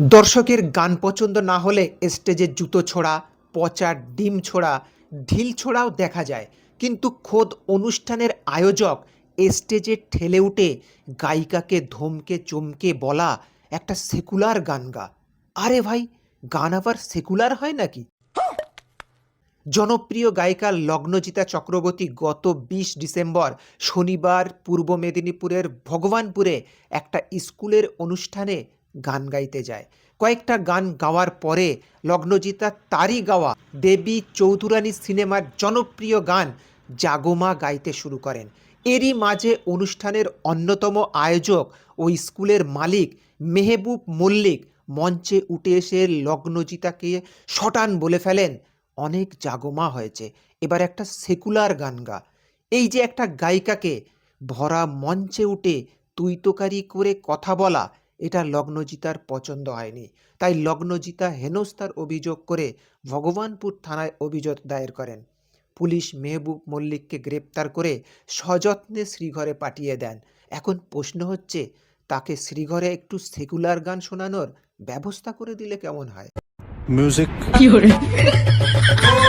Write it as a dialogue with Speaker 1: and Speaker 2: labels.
Speaker 1: দর্শকের গান পছন্দ না হলে স্টেজে জুতো ছোড়া, পচা ডিম ছোড়া, ঢিল ছোড়াও দেখা যায়। কিন্তু খোদ অনুষ্ঠানের আয়োজক স্টেজে ঠেলে উঠে গায়িকাকে ধমকে চমকে বলা একটা সেকুলার গান গা। আরে ভাই, গান আবার সেকুলার হয় নাকি? জনপ্রিয় গায়িকা লগ্নজিতা চক্রবর্তী গত বিশ ডিসেম্বর শনিবার পূর্ব মেদিনীপুরের ভগবানপুরে একটা স্কুলের অনুষ্ঠানে গান গাইতে যায়। কয়েকটা গান গাওয়ার পরে লগ্নজিতা তারই গাওয়া দেবী চৌধুরানী সিনেমার জনপ্রিয় গান জাগোমা গাইতে শুরু করেন। এরই মাঝে অনুষ্ঠানের অন্যতম আয়োজক ও স্কুলের মালিক মেহবুব মল্লিক মঞ্চে উঠে এসে লগ্নজিতাকে শটান বলে ফেলেন, অনেক জাগমা হয়েছে, এবার একটা সেকুলার গান গা। এই যে একটা গায়িকাকে ভরা মঞ্চে উঠে তুইতোকারি করে কথা বলা এটা লগ্নজিতার পছন্দ হয়নি। তাই লগ্নজিতা হেনস্থার অভিযোগ করে ভগবানপুর থানায় অভিযোগ দায়ের করেন। পুলিশ মেহবুব মল্লিককে গ্রেপ্তার করে সযত্নে শ্রীঘরে পাঠিয়ে দেন। এখন প্রশ্ন হচ্ছে তাকে শ্রীঘরে একটু সেকুলার গান শোনানোর ব্যবস্থা করে দিলে কেমন হয়?
Speaker 2: 人，